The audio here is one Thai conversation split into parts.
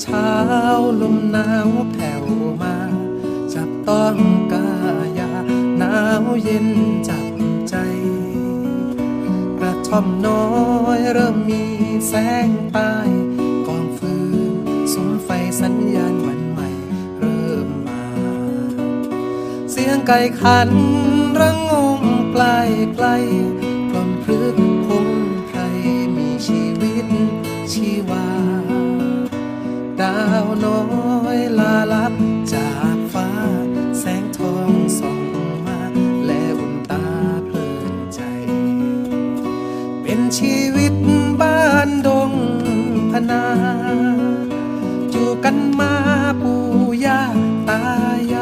เช้าลมหนาวแผ่วมา จับต้องกายาหนาวเย็นจับใจ กระท่อมน้อยเริ่มมีแสงใต้กองฟืนสมไฟสัญญาณวันใหม่เริ่มมา เสียงไก่ขันระงมไกลไกลกล่อมพรึกพงไพรมีชีวิตชีวา ชีวิตบ้านดงพนา อยู่กันมาปู่ย่าตาย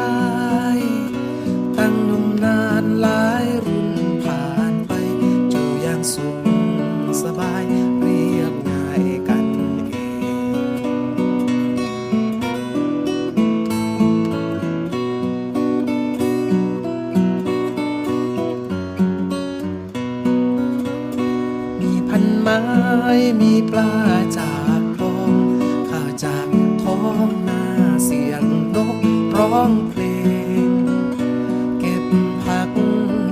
าย ม้มีปลาจากคลองข้าจากท้องนาเสียงนกร้องเพลง เก็บผัก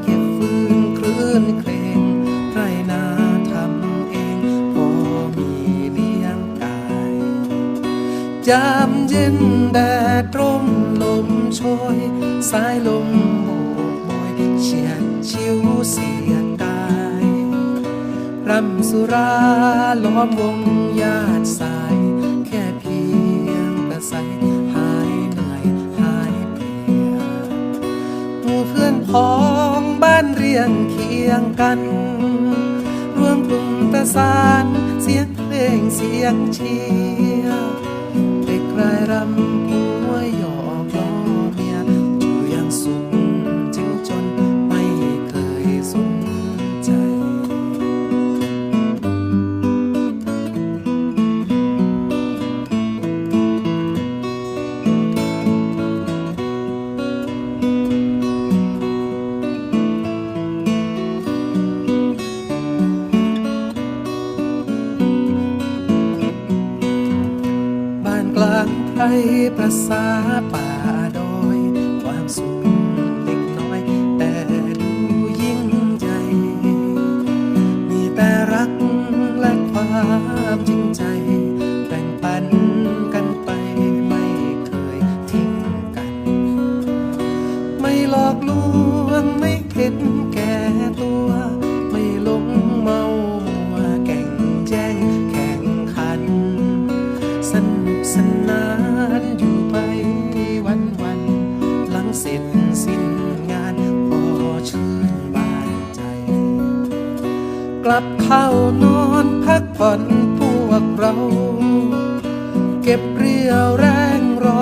เก็บฟืนคลื่นเครงไรนาทำเองพอมีเลี้ยงกายยามเย็นแดดร่มลมโชยสายลมโสุราล้อมวงญาติสาย แค่เพียงกระใสหายเหนื่อยหายเพลียหมู่เพื่อนพ้องบ้านเรียงเคียงกัน รวมกลุ่มประสานเสียงเพลงเสียงเชียร์เด็กรายรำ ลางไพรประสาป่า สนานอยู่ไปวันวัน หลังเสร็จสิ้นงานพอชื่นบานใจ กลับเข้านอนพักผ่อนพวกเรา เก็บเรี่ยวแรงรอ